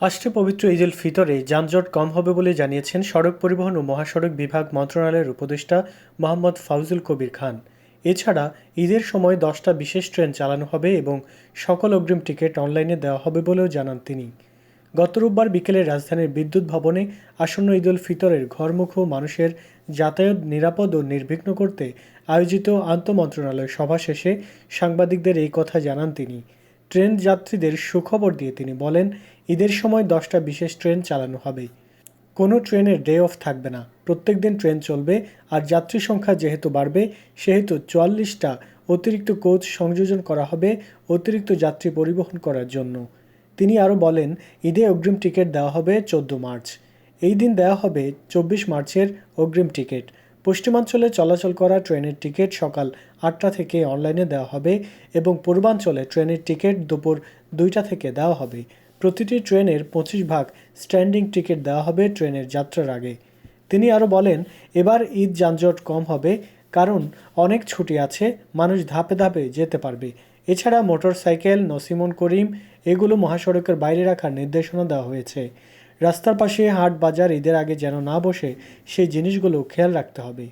আসছে পবিত্র ঈদ উল ফিতরে যানজট কম হবে বলে জানিয়েছেন সড়ক পরিবহন ও মহাসড়ক বিভাগ মন্ত্রণালয়ের উপদেষ্টা মোহাম্মদ ফাউজুল কবির খান। এছাড়া ঈদের সময় দশটা বিশেষ ট্রেন চালানো হবে এবং সকল অগ্রিম টিকিট অনলাইনে দেওয়া হবে বলেও জানান তিনি। গত রোববার বিকেলে রাজধানীর বিদ্যুৎ ভবনে আসন্ন ঈদ উল ফিতরের ঘরমুখ মানুষের যাতায়াত নিরাপদ ও নির্বিঘ্ন করতে আয়োজিত আন্তমন্ত্রণালয় সভা শেষে সাংবাদিকদের এই কথা জানান তিনি। ট্রেন যাত্রীদের সুখবর দিয়ে তিনি বলেন, ঈদের সময় দশটা বিশেষ ট্রেন চালানো হবে। কোনো ট্রেনের ডে অফ থাকবে না। প্রত্যেক দিন ট্রেন চলবে আর যাত্রী সংখ্যা যেহেতু বাড়বে, সেহেতু চুয়াল্লিশটা অতিরিক্ত কোচ সংযোজন করা হবে অতিরিক্ত যাত্রী পরিবহন করার জন্য। তিনি আরও বলেন, ঈদে অগ্রিম টিকিট দেওয়া হবে চোদ্দ মার্চ। এই দিন দেওয়া হবে চব্বিশ মার্চের অগ্রিম টিকিট। পশ্চিমাঞ্চলে চলাচল করা ট্রেনের টিকিট সকাল আটটা থেকে অনলাইনে দেওয়া হবে এবং পূর্বাঞ্চলে ট্রেনের টিকিট দুপুর দুইটা থেকে দেওয়া হবে। প্রতিটি ট্রেনের পঁচিশ ভাগ স্ট্যান্ডিং টিকিট দেওয়া হবে ট্রেনের যাত্রার আগে। তিনি আরও বলেন, এবার ঈদ যানজট কম হবে, কারণ অনেক ছুটি আছে, মানুষ ধাপে ধাপে যেতে পারবে। এছাড়া মোটরসাইকেল, নসিমন করিম, এগুলো মহাসড়কের বাইরে রাখার নির্দেশনা দেওয়া হয়েছে। রাস্তার পাশে হাট বাজার ঈদের আগে যেন না বসে সেই জিনিসগুলো খেয়াল রাখতে হবে।